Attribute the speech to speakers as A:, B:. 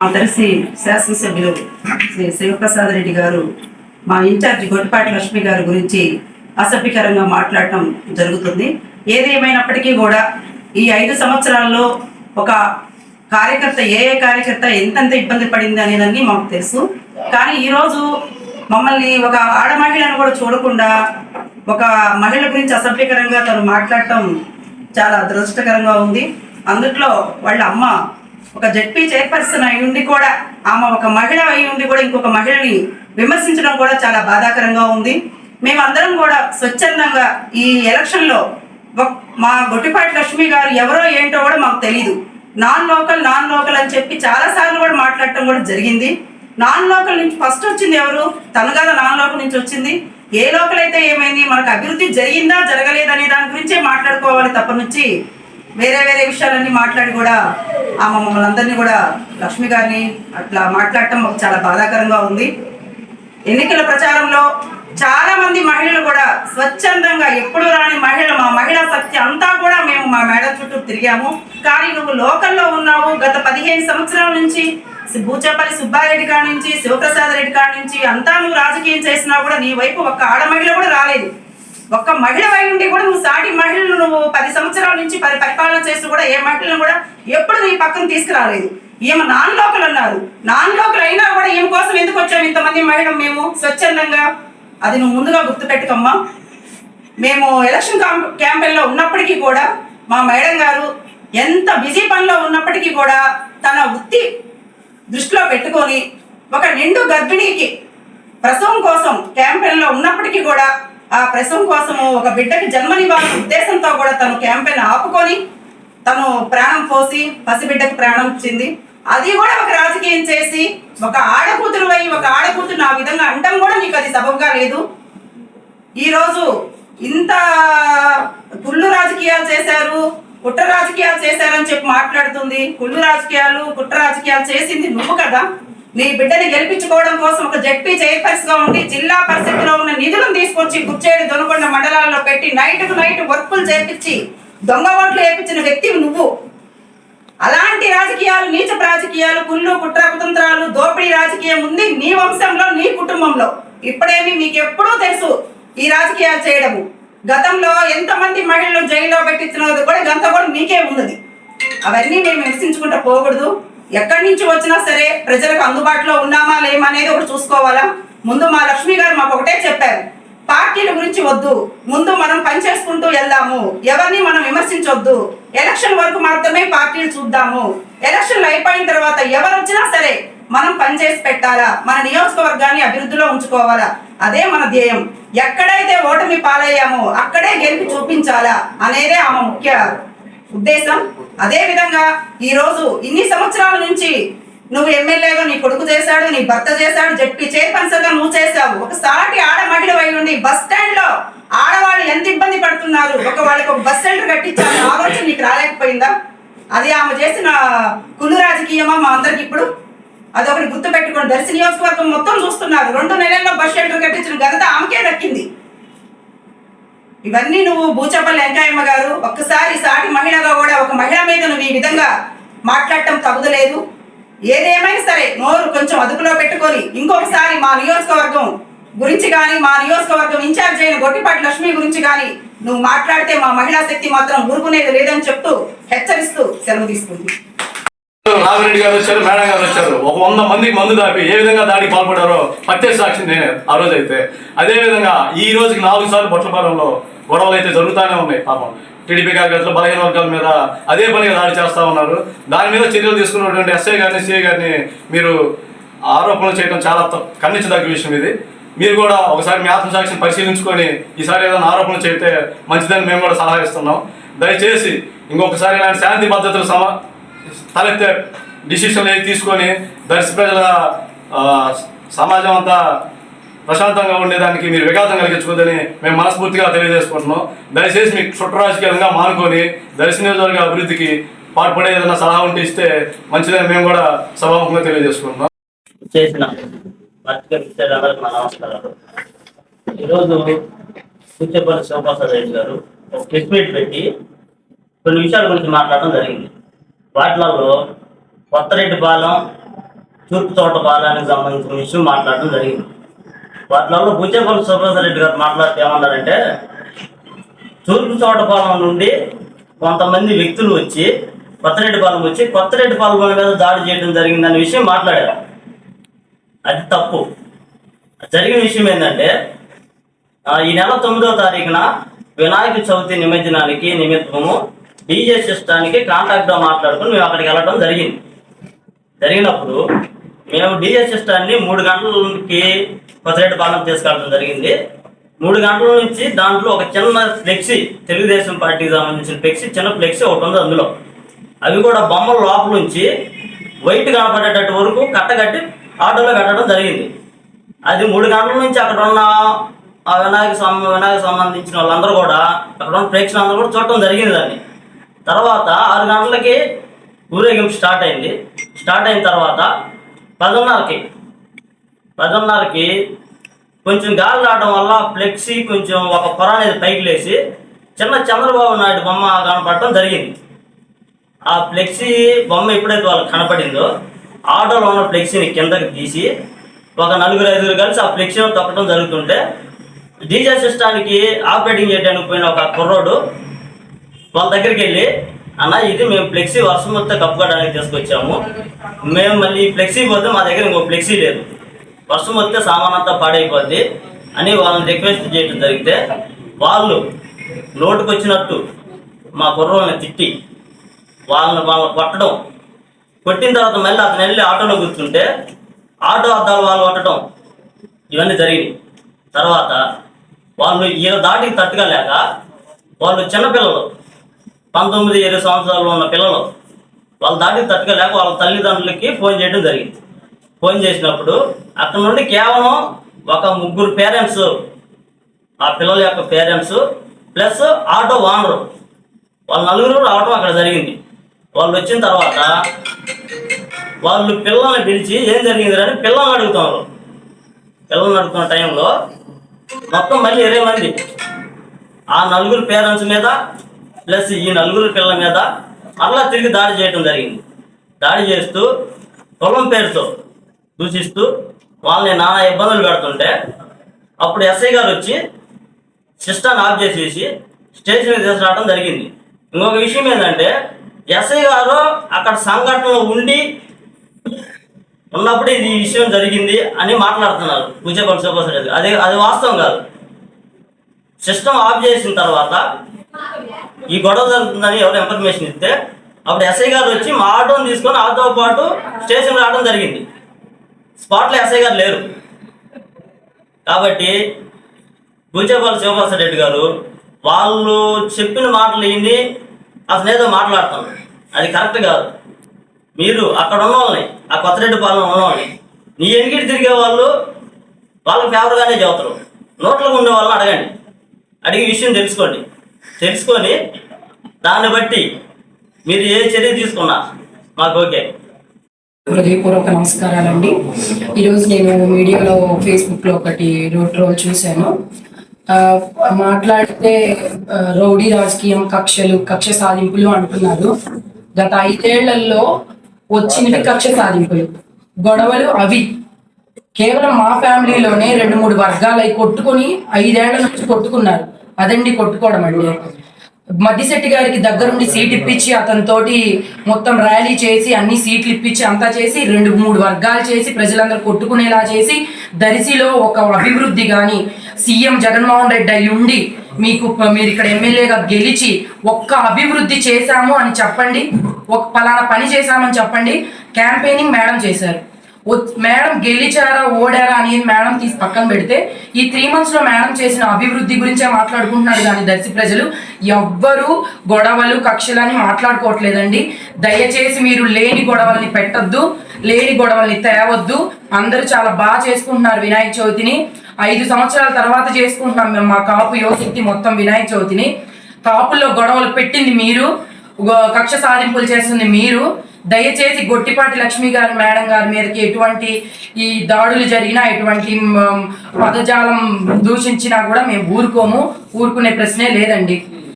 A: మా దర్శి శాసనసభ్యులు శ్రీ శివప్రసాద్ రెడ్డి గారు మా ఇన్ఛార్జి గొడ్డిపాటి లక్ష్మి గారి గురించి అసభ్యకరంగా మాట్లాడటం జరుగుతుంది. ఏదేమైనప్పటికీ కూడా ఈ ఐదు సంవత్సరాల్లో ఒక కార్యకర్త ఏ ఏ కార్యకర్త ఎంతెంత ఇబ్బంది పడింది అనేదాన్ని మాకు తెలుసు. కానీ ఈరోజు మమ్మల్ని ఒక ఆడ మహిళను కూడా చూడకుండా ఒక మహిళ గురించి అసభ్యకరంగా తను మాట్లాడటం చాలా దురదృష్టకరంగా ఉంది. అందుట్లో వాళ్ళ అమ్మ ఒక జడ్పీ చైర్పర్సన్ అయి ఉండి కూడా ఆమె ఒక మహిళ అయి ఉండి కూడా ఇంకొక మహిళని విమర్శించడం కూడా చాలా బాధాకరంగా ఉంది. మేమందరం కూడా స్వచ్ఛందంగా ఈ ఎలక్షన్లో మా గొట్టిపాటి లక్ష్మి గారు ఎవరో ఏంటో కూడా మాకు తెలియదు నాన్ లోకల్ నాన్ లోకల్ అని చెప్పి చాలా సార్లు కూడా మాట్లాడటం కూడా జరిగింది. నాన్ లోకల్ నుంచి ఫస్ట్ వచ్చింది ఎవరు? తను నాన్ లోకల్ నుంచి వచ్చింది. ఏ లోకల్ అయితే ఏమైంది? మనకు అభివృద్ధి జరిగిందా జరగలేదనే దాని గురించే మాట్లాడుకోవాలి తప్ప నుంచి వేరే వేరే విషయాలన్నీ మాట్లాడి కూడా ఆమె మమ్మల్ని అందరినీ కూడా లక్ష్మి గారిని అట్లా మాట్లాడటం మాకు చాలా బాధాకరంగా ఉంది. ఎన్నికల ప్రచారంలో చాలా మంది మహిళలు కూడా స్వచ్ఛందంగా ఎప్పుడు రాని మహిళ మా మహిళా శక్తి అంతా కూడా మేము మా మేడం చుట్టూ తిరిగాము. కానీ నువ్వు లోకల్లో ఉన్నావు. గత పదిహేను సంవత్సరాల నుంచి సి- సుబ్బారెడ్డి కాడి నుంచి శివప్రసాద్ రెడ్డి కాడి నుంచి అంతా నువ్వు రాజకీయం చేసినా కూడా నీ వైపు ఒక్క ఆడ మహిళ కూడా రాలేదు. ఒక్క మహిళ అయి ఉండి కూడా నువ్వు సాటి మహిళలు నువ్వు పది సంవత్సరాల నుంచి పది పరిపాలన చేస్తూ కూడా ఏ మహిళను కూడా ఎప్పుడు నీ పక్కన తీసుకురాలేదు. ఈమె నాన్ లోకల్ అన్నారు. నాన్ అయినా కూడా ఈమె కోసం ఎందుకు వచ్చాము ఇంతమంది మహిళ మేము స్వచ్ఛందంగా. అది నువ్వు ముందుగా గుర్తుపెట్టుకమ్మా. మేము ఎలక్షన్ క్యాంపెయిన్లో ఉన్నప్పటికీ కూడా మా మేడం గారు ఎంత బిజీ పనిలో ఉన్నప్పటికీ కూడా తన వృత్తి దృష్టిలో పెట్టుకొని ఒక నిండు గర్భిణీకి ప్రసవం కోసం క్యాంపెయిన్లో ఉన్నప్పటికీ కూడా ఆ ప్రసవం కోసము ఒక బిడ్డకి జన్మనివ్వాలనే ఉద్దేశంతో కూడా తను క్యాంపెయిన్ ఆపుకొని తను ప్రాణం పోసి పసిబిడ్డకు ప్రాణం ఇచ్చింది. అది కూడా ఒక రాజకీయం చేసి ఒక ఆడకూతురు అయి ఒక ఆడకూతురు ఆ విధంగా అంటం కూడా నీకు అది సబబుగా లేదు. ఈరోజు ఇంత కుళ్ళు రాజకీయాలు చేశారు కుట్ర రాజకీయాలు చేశారని చెప్పి మాట్లాడుతుంది. కుళ్ళు రాజకీయాలు కుట్ర రాజకీయాలు చేసింది నువ్వు కదా. నీ బిడ్డని గెలిపించుకోవడం కోసం ఒక జడ్పీ చైర్పర్సన్గా ఉండి జిల్లా పరిషత్లో ఉన్న నిధులను తీసుకొచ్చి కుర్చేడు దొనకొండ మండలాల్లో పెట్టి నైట్కు నైట్ వర్కులు చేపించి దొంగ ఓట్లు వేపించిన వ్యక్తివి నువ్వు. అలాంటి రాజకీయాలు నీచ రాజకీయాలు కుళ్ళు కుట్ర కుతంత్రాలు దోపిడీ రాజకీయం ఉంది నీ వంశంలో నీ కుటుంబంలో. ఇప్పుడేమి మీకు ఎప్పుడూ తెలుసు ఈ రాజకీయాలు చేయడము. గతంలో ఎంతమంది మహిళలు జైల్లో పెట్టించినది కూడా గంత కూడా మీకే ఉన్నది. అవన్నీ మేము హింసించుకుంటూ పోకూడదు. ఎక్కడి నుంచి వచ్చినా సరే ప్రజలకు అందుబాటులో ఉన్నామా లేమా అనేది ఒకటి చూసుకోవాలా? ముందు మా లక్ష్మి గారు మాకు ఒకటే చెప్పారు. పార్టీల గురించి వద్దు. ముందు మనం పని చేసుకుంటూ వెళ్దాము. ఎవరిని మనం విమర్శించొద్దు. ఎలక్షన్ వరకు మాత్రమే పార్టీలు చూద్దాము. ఎలక్షన్లు అయిపోయిన తర్వాత ఎవరు వచ్చినా సరే మనం పనిచేసి పెట్టాలా? మన నియోజకవర్గాన్ని అభివృద్ధిలో ఉంచుకోవాలా? అదే మన ధ్యేయం. ఎక్కడైతే ఓటమి పాలయ్యామో అక్కడే గెలిపి చూపించాలా? అనేదే ఆమె ముఖ్య ఉద్దేశం? అదే విధంగా ఈ రోజు ఇన్ని సంవత్సరాల నుంచి నువ్వు ఎమ్మెల్యేగా నీ కొడుకు చేశాడు నీ భర్త చేశాడు జడ్పీ చైర్పర్సన్గా నువ్వు చేశావు. ఒకసారి ఆడ మహిళ అయి ఉండి బస్ స్టాండ్లో ఆడవాళ్ళు ఎంత ఇబ్బంది పడుతున్నారు? ఒక వాళ్ళకి ఒక బస్ సెంటర్ కట్టించాలని ఆలోచన నీకు రాలేకపోయిందా? అది ఆమె చేసిన కులు రాజకీయమా మా అందరికి ఇప్పుడు? అదొకటి గుర్తు పెట్టుకోండి దర్శి నియోజకవర్గం మొత్తం చూస్తున్నారు. రెండు నెలల్లో బస్ షెల్టర్ కట్టించిన ఘనత ఆమెకే దక్కింది. ఇవన్నీ నువ్వు బూచపల్లి వెంకయ్యమ్మ గారు ఒక్కసారి సాటి మహిళగా కూడా ఒక మహిళ మీద నువ్వు ఈ విధంగా మాట్లాడటం తగుదలేదు. ఏదేమైనా సరే నోరు కొంచెం అదుపులో పెట్టుకొని ఇంకొకసారి మా నియోజకవర్గం గురించి కానీ మా నియోజకవర్గం ఇన్ఛార్జ్ అయిన గొట్టిపాటి లక్ష్మి గురించి కానీ నువ్వు మాట్లాడితే మా మహిళా శక్తి మాత్రం ఊరుకునేది లేదని చెప్తూ హెచ్చరిస్తూ సెలవు తీసుకుంది
B: నాగిరెడ్డి గారు వచ్చారు మేడం గారు వచ్చారు. ఒక వంద మందికి మందు దాపి ఏ విధంగా దాడికి పాల్పడారో ప్రత్యక్ష సాక్షి నేనే ఆ రోజు అయితే. అదేవిధంగా ఈ రోజుకి నాలుగు సార్లు బొట్లపాలెంలో గొడవలు అయితే జరుగుతూనే ఉన్నాయి పాపం. టీడీపీ కార్యకర్తలు బలహీన వర్గాల మీద అదే పనిగా దాడి చేస్తా ఉన్నారు. దాని మీద చర్యలు తీసుకున్నటువంటి ఎస్ఐ గారిని సిఐ గారిని మీరు ఆరోపణలు చేయడం చాలా ఖండించదగ్గ విషయం ఇది. మీరు కూడా ఒకసారి మీ ఆత్మసాక్షిని పరిశీలించుకొని ఈసారి ఏదైనా ఆరోపణలు చేస్తే మంచిదని మేము కూడా సలహా ఇస్తున్నాం. దయచేసి ఇంకొకసారి ఇలాంటి శాంతి పద్ధతులు సమ తలెత్తే డిసిషన్లు ఏవి తీసుకొని దర్శి ప్రజల సమాజం అంతా ప్రశాంతంగా ఉండేదానికి మీరు విఘాతం కలిగించుకోదని మేము మనస్ఫూర్తిగా తెలియజేసుకుంటున్నాం. దయచేసి మీకు చుట్ట రాజకీయంగా మానుకొని దర్శి నియోజకవర్గ అభివృద్ధికి పాటుపడే ఏదైనా సలహా ఉంటే ఇస్తే మంచిదని మేము కూడా సభాముఖంగా తెలియజేసుకుంటున్నాం.
C: చేసిన నమస్కారాలు. ఈరోజు కూర్చోపల్లి శివప్రసాద్ రెడ్డి గారు ఒక ప్రెస్ మీట్ పెట్టి కొన్ని విషయాల గురించి మాట్లాడడం జరిగింది. వాటిలలో కొత్తరెడ్డిపాలెం తూర్పు తోటపాలెనికి సంబంధించిన విషయం మాట్లాడడం జరిగింది. వాటిలలో బుజ్జపల్లి సుబ్రహ్మరెడ్డి గారు మాట్లాడితే ఏమన్నారంటే తూర్పు తోటపాలెం నుండి కొంతమంది వ్యక్తులు వచ్చి కొత్తరెడ్డిపాలెం వచ్చి కొత్తరెడ్డిపాలెం మీద దాడి చేయడం జరిగిందనే విషయం మాట్లాడారు. అది తప్పు. జరిగిన విషయం ఏంటంటే ఈ నెల తొమ్మిదో తారీఖున వినాయక చవితి నిమజ్జనానికి నిమిత్తము డీజే సిస్టానికి కాంటాక్ట్గా మాట్లాడుకుని మేము అక్కడికి వెళ్ళడం జరిగింది. జరిగినప్పుడు మేము డీజే సిస్టాన్ని మూడు గంటలకి కొత్తరెడ్డిపాలెం తీసుకెళ్ళడం జరిగింది. మూడు గంటల నుంచి దాంట్లో ఒక చిన్న ఫ్లెక్సీ తెలుగుదేశం పార్టీకి సంబంధించిన ఫ్లెక్సీ చిన్న ఫ్లెక్సీ ఒకటి ఉంది అందులో. అవి కూడా బొమ్మల లోపల నుంచి వైట్ కనపడేటట్టు వరకు కట్టగట్టి ఆటోలో పెట్టడం జరిగింది. అది మూడు గంటల నుంచి అక్కడ ఉన్న ఆ వినాయక స్వామి వినాయక సంబంధించిన వాళ్ళందరూ కూడా అక్కడ ఉన్న ప్రేక్షకులందరూ కూడా చూడటం జరిగింది దాన్ని. తర్వాత ఆరు గంటలకి ఊరేగింపు స్టార్ట్ అయింది. స్టార్ట్ అయిన తర్వాత పదిన్నరకి పదిన్నరకి కొంచెం గాలి రావడం వల్ల ఫ్లెక్సీ కొంచెం ఒక పొర అనేది పైకి లేచి చిన్న చంద్రబాబు నాయుడు బొమ్మ కనపడటం జరిగింది. ఆ ఫ్లెక్సీ బొమ్మ ఎప్పుడైతే వాళ్ళకి కనపడిందో ఆటోలో ఉన్న ఫ్లెక్సీని కిందకి తీసి ఒక నలుగురు ఐదుగురు కలిసి ఆ ఫ్లెక్సీని తొక్కడం జరుగుతుంటే డీజే సిస్టానికి ఆపరేటింగ్ చేయడానికి పోయిన ఒక కుర్రోడు వాళ్ళ దగ్గరికి వెళ్ళి అన్న ఇది మేము ఫ్లెక్సీ వర్షం వస్తే కప్పుకోవడానికి తీసుకొచ్చాము. మేము మళ్ళీ ఫ్లెక్సీ పోతే మా దగ్గర ఇంకో ఫ్లెక్సీ లేదు. వర్షం వస్తే సామాన్ అంతా పాడైపోద్ది అని వాళ్ళని రిక్వెస్ట్ చేయడం జరిగితే వాళ్ళు నోటుకు వచ్చినట్టు మా కుర్రోళ్ళని తిట్టి వాళ్ళని వాళ్ళని కొట్టడం. కొట్టిన తర్వాత మళ్ళీ అతను వెళ్ళి ఆటోలో కూర్చుంటే ఆటో అద్దాలు వాళ్ళు కొట్టడం. ఇవన్నీ జరిగినాయి. తర్వాత వాళ్ళు ఈయన దాటికి తట్టుకోలేక వాళ్ళు చిన్నపిల్లలు. పంతొమ్మిది ఇరవై సంవత్సరాలు ఉన్న పిల్లలు వాళ్ళ దాటికి తట్టుకోలేక వాళ్ళ తల్లిదండ్రులకి ఫోన్ చేయడం జరిగింది. ఫోన్ చేసినప్పుడు అక్కడ నుండి కేవలం ఒక ముగ్గురు పేరెంట్స్ ఆ పిల్లల యొక్క పేరెంట్స్ ప్లస్ ఆటో ఓనరు వాళ్ళ నలుగురు రావడం అక్కడ జరిగింది. వాళ్ళు వచ్చిన తర్వాత వాళ్ళు పిల్లల్ని పిలిచి ఏం జరిగింది అని పిల్లల్ని అడుగుతున్నారు. పిల్లల్ని అడుగుతున్న టైంలో మొత్తం మళ్ళీ ఇరవై మంది ఆ నలుగురు పేరెంట్స్ మీద ప్లస్ ఈ నలుగురు పిల్లల మీద మరలా తిరిగి దాడి చేయడం జరిగింది. దాడి చేస్తూ కులం పేరుతో దూషిస్తూ వాళ్ళని నానా ఇబ్బందులు పెడుతుంటే అప్పుడు ఎస్ఐ గారు వచ్చి సిస్టాన్ని ఆఫ్ చేసేసి స్టేషన్ తీసుకురావడం జరిగింది. ఇంకొక విషయం ఏంటంటే ఎస్ఐ గారు అక్కడ సంఘటనలో ఉండి ఉన్నప్పుడు ఇది ఈ విషయం జరిగింది అని మాట్లాడుతున్నారు. పూజపల్లి సుభాష్ రెడ్డి అది అది వాస్తవం కాదు. సిస్టమ్ ఆఫ్ చేసిన తర్వాత ఈ గొడవ జరుగుతుందని ఎవరు ఇన్ఫర్మేషన్ ఇస్తే అప్పుడు ఎస్ఐ గారు వచ్చి మా ఆటోని తీసుకొని ఆటో పాటు స్టేషన్ రావడం జరిగింది. స్పాట్లో ఎస్ఐ గారు లేరు. కాబట్టి గుంచేపల్లి శివప్రసాద్ రెడ్డి గారు వాళ్ళు చెప్పిన మాటలు విని అసలు ఏదో మాట్లాడతాం. అది కరెక్ట్ కాదు. మీరు అక్కడ ఉన్న వాళ్ళని ఆ కొత్తరెడ్డి పాలన ఉన్న వాళ్ళని నీ ఎన్నికటి తిరిగే వాళ్ళు వాళ్ళకి ఫేవర్గానే చదువుతారు నోట్లకు ఉండే వాళ్ళని అడగండి. అడిగి విషయం తెలుసుకోండి. తెలుసుకొని దాన్ని బట్టి మీరు ఏ చర్య తీసుకున్నా మాకు ఓకే.
D: హృదయపూర్వక నమస్కారాలండి. ఈరోజు నేను మీడియాలో ఫేస్బుక్లో ఒకటి రోడ్ రోల్ చూశాను. ఆ, మాట్లాడితే రౌడీ రాజకీయం కక్షలు కక్ష సాధింపులు అంటున్నారు. గత ఐదేళ్ళలో వచ్చినవి కక్ష సాధింపులు. గొడవలు అవి. కేవలం మా ఫ్యామిలీలోనే రెండు మూడు వర్గాలు అయి కొట్టుకొని ఐదేళ్ళ నుంచి కొట్టుకున్నారు. అదండి కొట్టుకోవడం అండి. మద్దిశెట్టి గారికి దగ్గరుండి సీట్ ఇప్పించి అతనితోటి మొత్తం ర్యాలీ చేసి అన్ని సీట్లు ఇప్పించి అంతా చేసి రెండు మూడు వర్గాలు చేసి ప్రజలందరూ కొట్టుకునేలా చేసి దరిసిలో ఒక అభివృద్ధి కానీ సీఎం జగన్మోహన్ రెడ్డి అయి ఉండి మీకు మీరు ఇక్కడ ఎమ్మెల్యేగా గెలిచి ఒక్క అభివృద్ధి చేశాము అని చెప్పండి. ఒక పలానా పని చేశామని చెప్పండి. క్యాంపెయినింగ్ మేడం చేశారు. మేడం గెలిచారా ఓడారా అనేది మేడం తీసి పక్కన పెడితే ఈ త్రీ మంత్స్లో మేడం చేసిన అభివృద్ధి గురించే మాట్లాడుకుంటున్నారు కానీ దర్శి ప్రజలు ఎవ్వరు గొడవలు కక్షలని మాట్లాడుకోవట్లేదండి. దయచేసి మీరు లేని గొడవల్ని పెట్టద్దు లేని గొడవల్ని తేవద్దు. అందరూ చాలా బాగా చేసుకుంటున్నారు వినాయక చవితిని. ఐదు సంవత్సరాల తర్వాత చేసుకుంటున్నాం మేము మా కాపు యువశక్తి మొత్తం వినాయక చవితిని. కాపుల్లో గొడవలు పెట్టింది మీరు కక్ష సాధింపులు చేస్తుంది మీరు. దయచేసి గొట్టిపాటి లక్ష్మి గారి మేడం గారి మీదకి ఎటువంటి ఈ దాడులు జరిగినా ఎటువంటి పదజాలం దూషించినా కూడా మేము ఊరుకోము. ఊరుకునే ప్రశ్నే లేదండి.